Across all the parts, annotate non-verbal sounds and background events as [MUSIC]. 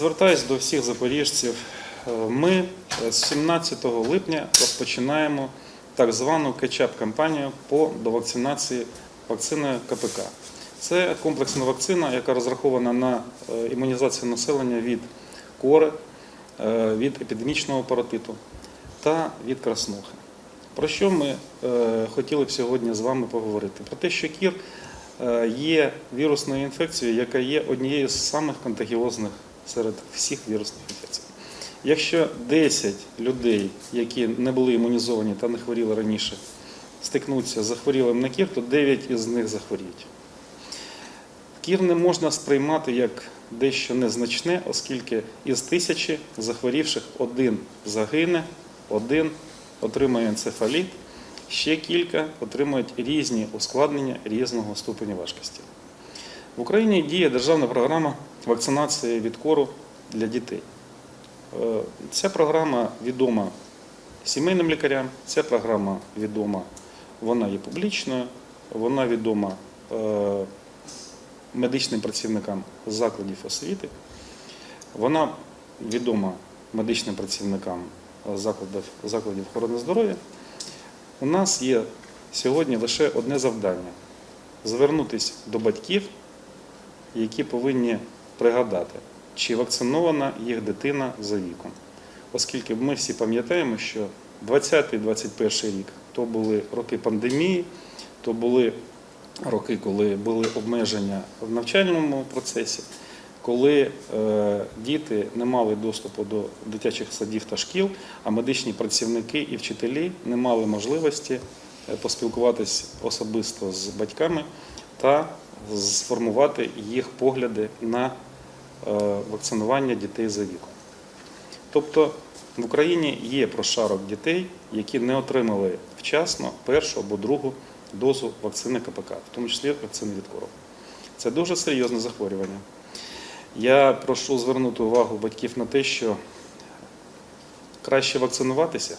Звертаюсь до всіх запоріжців. Е, Ми е, з 17 липня розпочинаємо так звану кетчап-кампанію по довакцинації вакциною КПК. Це комплексна вакцина, яка розрахована на е, імунізацію населення від кори, від епідемічного паротиту та від краснухи. Про що ми хотіли б сьогодні з вами поговорити? Про те, що кір є вірусною інфекцією, яка є однією з самих контагіозних серед всіх вірусних інфекцій. Якщо 10 людей, які не були імунізовані та не хворіли раніше, стикнуться з захворілим на кір, то 9 із них захворіють. Кір не можна сприймати як дещо незначне, оскільки із тисячі захворівших один загине, один отримає енцефаліт, ще кілька отримують різні ускладнення різного ступеня важкості. В Україні діє державна програма вакцинації від кору для дітей. Е, Ця програма відома сімейним лікарям, ця програма відома, вона є публічною, вона відома е, медичним працівникам закладів освіти, вона відома медичним працівникам закладів, закладів охорони здоров'я. У нас є сьогодні лише одне завдання звернутися до батьків, які повинні пригадати, чи вакцинована їх дитина за віком. Оскільки ми всі пам'ятаємо, що 20-21 рік то були роки пандемії, то були роки, коли були обмеження в навчальному процесі, коли е, діти не мали доступу до дитячих садів та шкіл, а медичні працівники і вчителі не мали можливості е, поспілкуватись особисто з батьками та сформувати їх погляди на вакцинування дітей за віком. Тобто в Україні є прошарок дітей, які не отримали вчасно першу або другу дозу вакцини КПК, в тому числі вакцини від кору. Це дуже серйозне захворювання. Я прошу звернути увагу батьків на те, що краще вакцинуватися,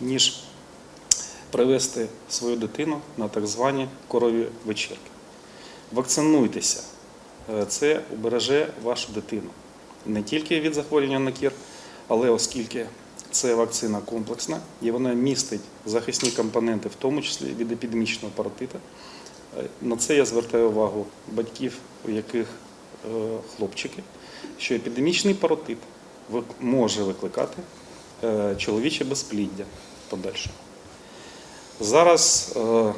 ніж привести свою дитину на так звані корові вечірки. Вакцинуйтеся, Е, це убереже вашу дитину не тільки від захворювання на кір, але оскільки це вакцина комплексна і вона містить захисні компоненти, в тому числі від епідемічного паротита. Е, На це я звертаю увагу батьків, у яких е, хлопчики, що епідемічний паротит може викликати е, чоловіче безпліддя в подальшому. Зараз е, в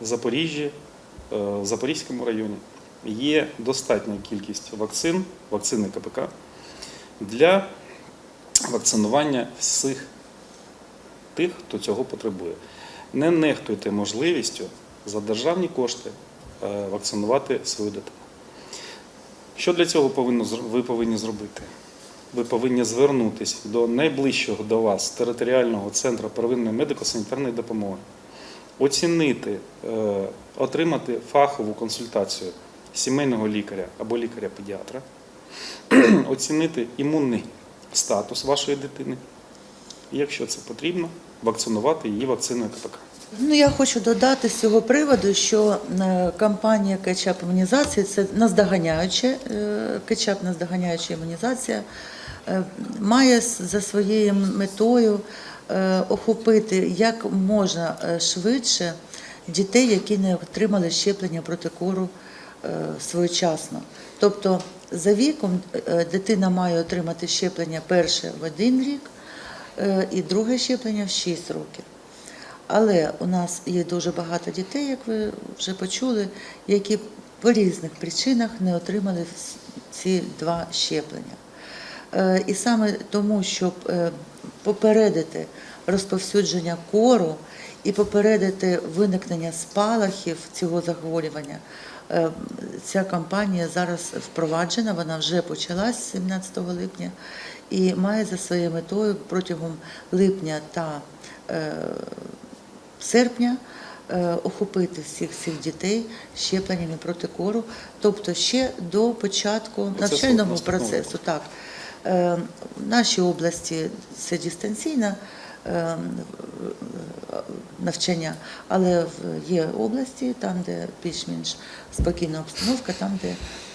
Запоріжжі, е, в Запорізькому районі є достатня кількість вакцин, вакцини КПК для вакцинування всіх тих, хто цього потребує. Не нехтуйте можливістю за державні кошти е, вакцинувати свою дитину. Що для цього ви повинні зробити? Ви повинні звернутися до найближчого до вас територіального центру первинної медико-санітарної допомоги, оцінити, е, отримати фахову консультацію сімейного лікаря або лікаря-педіатра, [CLEARS THROAT] оцінити імунний статус вашої дитини, і якщо це потрібно, вакцинувати її вакциною КПК. Ну, я хочу додати з цього приводу, що е, кампанія кетчап імунізації це наздоганяюча, е, кетчап наздоганяюча імунізація, е, має за своєю метою охопити як можна швидше дітей, які не отримали щеплення проти кору своєчасно. Тобто за віком е, дитина має отримати щеплення перше в один рік е, і друге щеплення в 6 років. Але у нас є дуже багато дітей, як ви вже почули, які по різних причинах не отримали ці два щеплення. Е, І саме тому, щоб е, попередити розповсюдження кору і попередити виникнення спалахів цього захворювання, е, ця кампанія зараз впроваджена, вона вже почалась 17 липня і має за своєю метою протягом липня та е, серпня е, охопити всіх цих дітей щепленнями проти кору, тобто ще до початку навчального процесу. Так. Е, В нашій області це дистанційна е, навчання, але є області, там, де більш-менш спокійна обстановка, там, де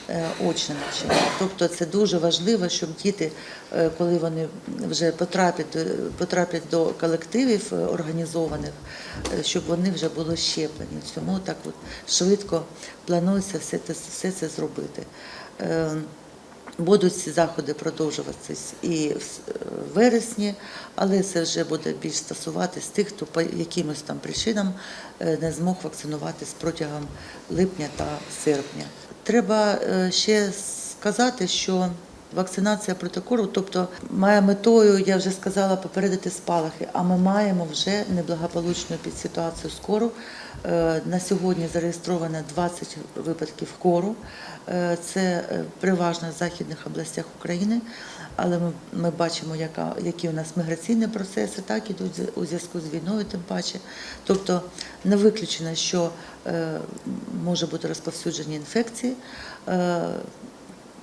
е, очне навчання. Тобто це дуже важливо, щоб діти, е, коли вони вже потраплять, потраплять до колективів е, організованих, щоб вони вже були щеплені. Тому так от швидко планується все це, все це зробити. Е, Будуть ці заходи продовжуватись і в вересні, але це вже буде більш стосуватись тих, хто по якимось там причинам е, не змог вакцинуватись протягом липня та серпня. Треба е, ще сказати, що вакцинація проти кору, тобто має метою, я вже сказала, попередити спалахи, а ми маємо вже неблагополучну підситуацію з кору. Е, На сьогодні зареєстровано 20 випадків кору. Е, Це е, переважно в західних областях України, але ми, ми бачимо, яка, які у нас міграційні процеси, так ідуть у зв'язку з війною, тим паче. Тобто не виключено, що може бути розповсюдження інфекції.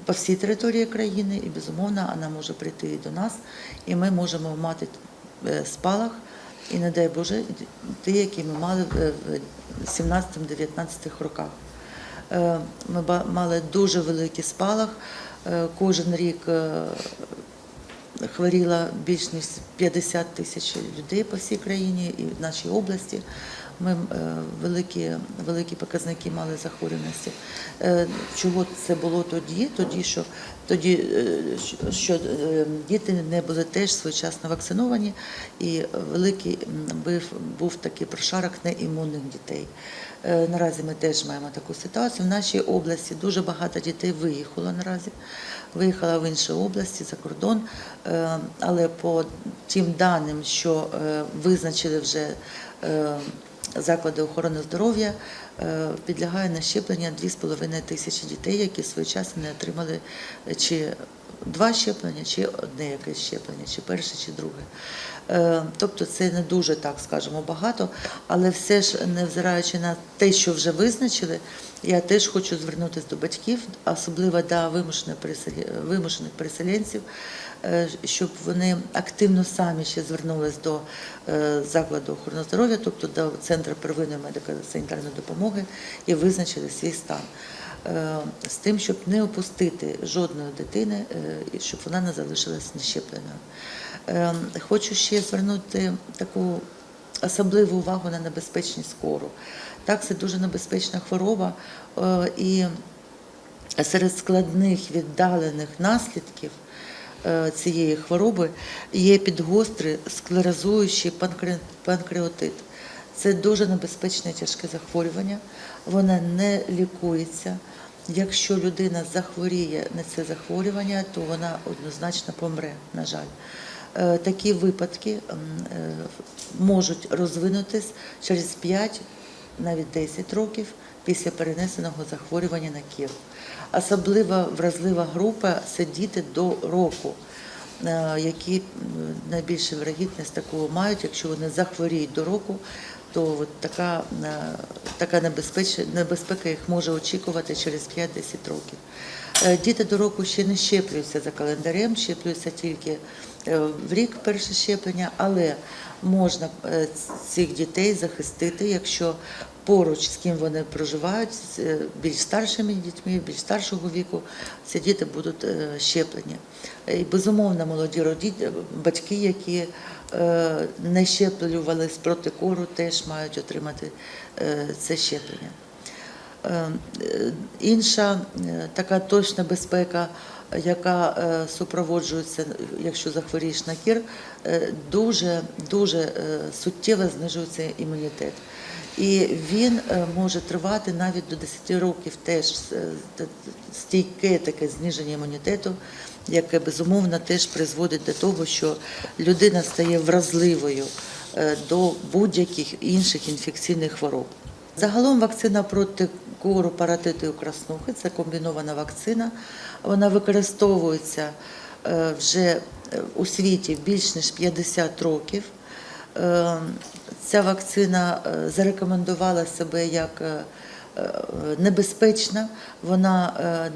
Е, по всій території країни, і безумовно вона може прийти і до нас, і ми можемо мати е, спалах, і не дай Боже, ті, які ми мали в в 17-19 роках. Е, Ми мали дуже великий спалах. Е, Кожен рік е, хворіло більш ніж 50 тисяч людей по всій країні і в нашій області. Ми е, великі, великі показники мали захворюваності. Е, Чого це було тоді? Тоді, що, тоді, е, що- діти не були теж своєчасно вакциновані, і великий був, був такий прошарок неімунних дітей. Наразі ми теж маємо таку ситуацію. В нашій області дуже багато дітей виїхало наразі, виїхала в інші області за кордон. Але по тим даним, що визначили вже заклади охорони здоров'я, е, підлягає на щеплення 2,5 тисячі дітей, які своєчасно не отримали е, чи два щеплення, чи одне якесь щеплення, чи перше, чи друге. Е, Тобто це не дуже так скажемо багато, але все ж невзираючи на те, що вже визначили, я теж хочу звернутися до батьків, особливо до вимушених переселенців, щоб вони активно самі ще звернулись до е, закладу охорони здоров'я, тобто до центру первинної медико-санітарної допомоги і визначили свій стан. Е, З тим, щоб не опустити жодної дитини, е, щоб вона не залишилась нещепленою. Е, Хочу ще звернути таку особливу увагу на небезпечність кору. Так, це дуже небезпечна хвороба, е, і серед складних віддалених наслідків е, цієї хвороби є підгострий склерозуючий панкре- панкреатит. Це дуже небезпечне тяжке захворювання, воно не лікується. Якщо людина захворіє на це захворювання, то вона однозначно помре, на жаль. Е, Такі випадки е, можуть розвинутись через 5 навіть 10 років після перенесеного захворювання на кір. Особливо вразлива група це діти до року, е, які м, найбільшу вирогідність таку мають, якщо вони захворіють до року, то от така, е, така небезпечна, небезпека їх може очікувати через 5-10 років. Е, Діти до року ще не щеплюються за календарем, щеплюються тільки в рік перше щеплення, але можна цих дітей захистити, якщо поруч з ким вони проживають, з е, більш старшими дітьми, більш старшого віку, ці діти будуть е, щеплені. Е, І безумовно, молоді роді- батьки, які е, не щеплювались проти кору, теж мають отримати е, це щеплення. Е, е, Інша е, така точна безпека, яка е, супроводжується, якщо захворієш на кір, е, дуже дуже е, суттєво знижується імунітет. І він е, може тривати навіть до 10 років теж е, стійке таке зниження імунітету, яке безумовно теж призводить до того, що людина стає вразливою е, до будь-яких інших інфекційних хвороб. Загалом вакцина проти кору, паратиту і краснухи це комбінована вакцина. Вона використовується вже у світі більш ніж 50 років. Ця вакцина е, зарекомендувала себе як е, е, небезпечна. Вона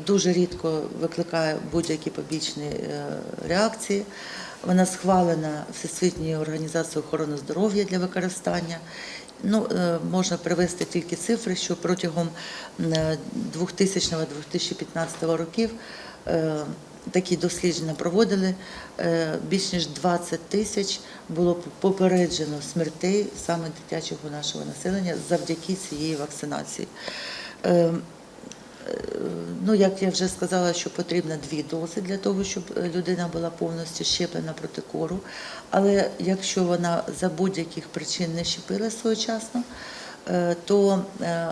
дуже рідко викликає будь-які побічні реакції. Вона схвалена Всесвітньою організацією охорони здоров'я для використання. Ну, можна привести тільки цифри, що протягом е, 2000-2015 років такі дослідження проводили. Е, Більш ніж 20 тисяч було попереджено смертей саме дитячого нашого населення завдяки цієї вакцинації. Е, Ну, як я вже сказала, що потрібно дві дози для того, щоб е, людина була повністю щеплена проти кору. Але якщо вона за будь-яких причин не щепила своєчасно, е, то е,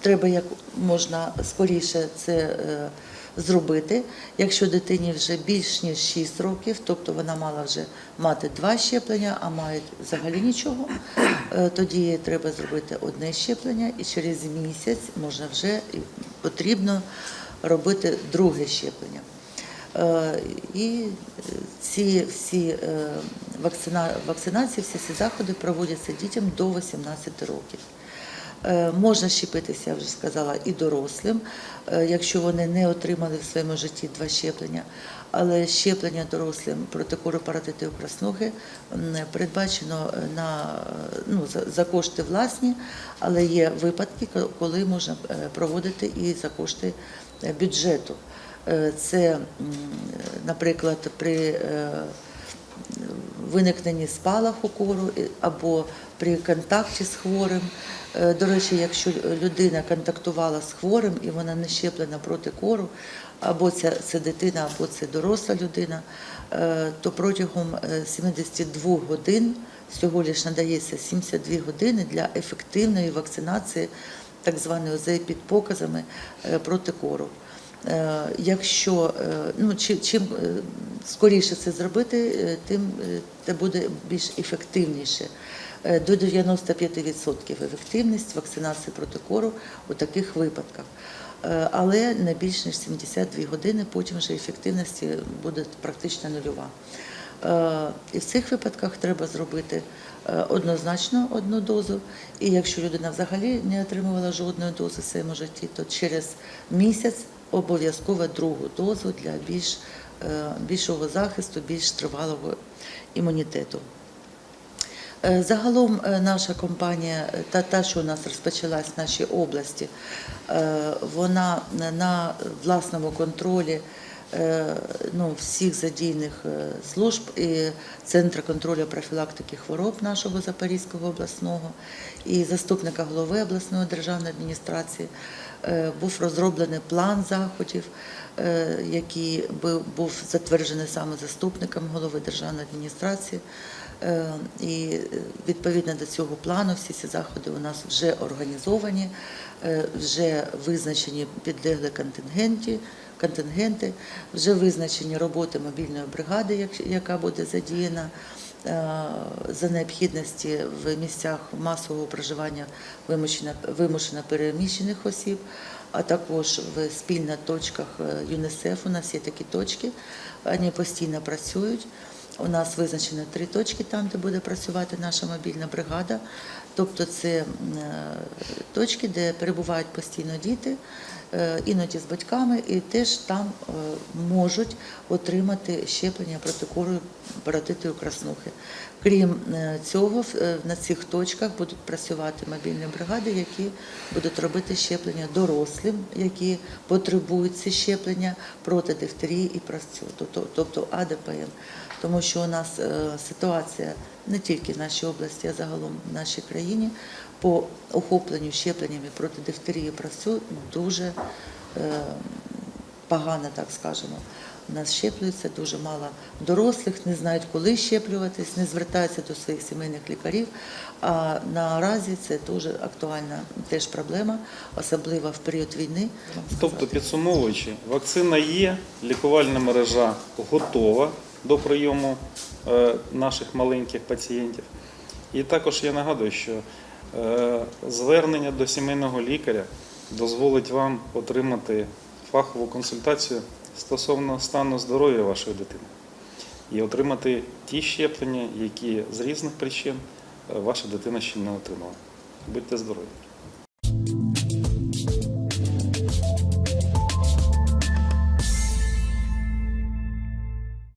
треба як можна скоріше це е, зробити. Якщо дитині вже більш ніж 6 років, тобто вона мала вже мати два щеплення, а має взагалі нічого, е, тоді треба зробити одне щеплення, і через місяць можна вже потрібно робити друге щеплення. Е, І ці всі е, вакцинації, всі ці заходи проводяться дітям до 18 років. Е, Можна щепитися, я вже сказала, і дорослим, е, якщо вони не отримали в своєму житті два щеплення. Але щеплення дорослим проти кору паратиту краснухи передбачено е, на, ну, за, кошти власні, але є випадки, коли можна проводити і за кошти бюджету. Це, наприклад, при виникненні спалаху кору або при контакті з хворим. Е, До речі, якщо людина контактувала з хворим і вона не щеплена проти кору, або це, це дитина, або це доросла людина, е, то протягом е, 72 годин всього лиш надається 72 години для ефективної вакцинації, так званої ОЗЕ під показами е, проти кору. Е, Якщо е, ну, чим е, скоріше це зробити, тим це буде більш ефективніше. До 95% ефективність вакцинації проти кору у таких випадках. Але не більш ніж 72 години, потім вже ефективності буде практично нульова. І в цих випадках треба зробити однозначно одну дозу. І якщо людина взагалі не отримувала жодної дози в своєму житті, то через місяць обов'язково другу дозу для більш, е, більшого захисту, більш тривалого імунітету. Е, Загалом е, наша компанія, та, та, що у нас розпочалась в нашій області, вона на- власному контролі ну, всіх задійних служб і Центру контролю профілактики хвороб нашого Запорізького обласного і заступника голови обласної державної адміністрації був розроблений план заходів, е, який був затверджений саме заступником голови державної адміністрації. Е, І е, відповідно до цього плану всі ці заходи у нас вже організовані, е, вже визначені підлеглі контингенті, контингенти, вже визначені роботи мобільної бригади, яка буде задіяна е, за необхідності в місцях масового проживання вимушено, переміщених осіб, а також в спільних точках ЮНЕСЕФ. У нас є такі точки, вони постійно працюють. У нас визначено три точки там, де буде працювати наша мобільна бригада. Тобто це е, точки, де перебувають постійно діти, е, іноді з батьками, і теж там е, можуть отримати щеплення проти кору паратиту краснухи. Крім цього, на цих точках будуть працювати мобільні бригади, які будуть робити щеплення дорослим, які потребують ці щеплення проти дифтерії і прасцю, тобто- тобто АДПМ. Тому що у нас е, ситуація не тільки в нашій області, а загалом в нашій країні по охопленню щепленнями проти дифтерії і прасцю дуже е, погано, так скажемо. У нас щеплюється дуже мало дорослих, не знають, коли щеплюватись, не звертаються до своїх сімейних лікарів. А наразі це дуже актуальна теж проблема, особливо в період війни. Тобто, підсумовуючи, вакцина є, лікувальна мережа готова до прийому е, наших маленьких пацієнтів. І також я нагадую, що е, звернення до сімейного лікаря дозволить вам отримати фахову консультацію стосовно стану здоров'я вашої дитини і отримати ті щеплення, які з різних причин е, ваша дитина ще не отримала. Будьте здорові!